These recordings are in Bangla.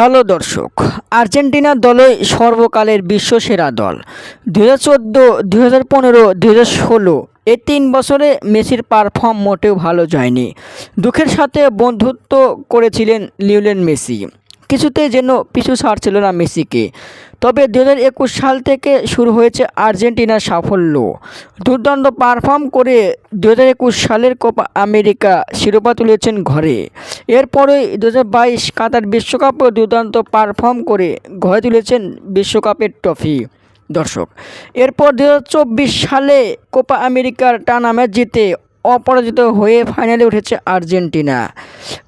হ্যালো দর্শক। আর্জেন্টিনা দলই সর্বকালের বিশ্বসেরা দল। দু হাজার চোদ্দ দু হাজার পনেরো দু হাজার ষোলো এই তিন বছরে মেসির পারফর্ম মোটেও ভালো যায়নি। দুঃখের সাথে বন্ধুত্ব করেছিলেন লিওলেন মেসি। কিছুতেই যেন পিছু ছাড়ছিল না মেসিকে। তবে দু হাজার একুশ সাল থেকে শুরু হয়েছে আর্জেন্টিনার সাফল্য। দুর্দান্ত পারফর্ম করে দু হাজার একুশ সালের কোপা আমেরিকা শিরোপা তুলেছেন ঘরে। এরপরেই দু হাজার বাইশ কাতার বিশ্বকাপও দুর্দান্ত পারফর্ম করে ঘরে তুলেছেন বিশ্বকাপের ট্রফি। দর্শক, এরপর দু হাজার চব্বিশ সালে কোপা আমেরিকার টানা ম্যাচ জিতে অপরাজিত হয়ে ফাইনালে উঠেছে আর্জেন্টিনা।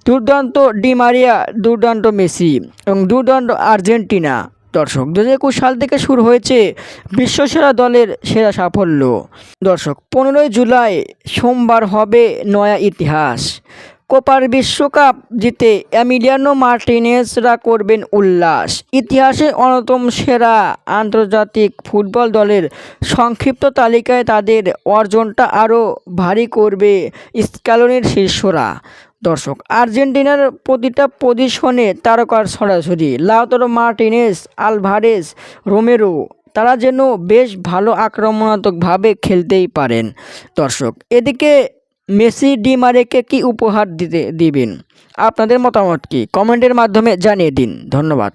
দুর্দান্ত ডিমারিয়া দুর্দান্ত মেসি এবং দুর্দান্ত আর্জেন্টিনা। দর্শক দু হাজার একুশ সাল থেকে শুরু হয়েছে বিশ্বসেরা দলের সেরা সাফল্য। দর্শক, পনেরোই জুলাই সোমবার হবে নয়া ইতিহাস। কোপার বিশ্বকাপ জিতে এমিলিয়ানো মার্টিনেসরা করবেন উল্লাস। ইতিহাসে অন্যতম সেরা আন্তর্জাতিক ফুটবল দলের সংক্ষিপ্ত তালিকায় তাদের অর্জনটা আরও ভারী করবে স্ক্যালনের শীর্ষরা। দর্শক, আর্জেন্টিনার প্রতিটা পজিশনে তারকার সরাসরি লাউতারো মার্টিনেস আলভারেস রোমেরো, তারা যেন বেশ ভালো আক্রমণাত্মকভাবে খেলতেই পারেন। দর্শক, এদিকে মেসি ডিমারেকে কি উপহার দিতে দিবেন? আপনাদের মতামত কি? কমেন্টের মাধ্যমে জানিয়ে দিন। ধন্যবাদ।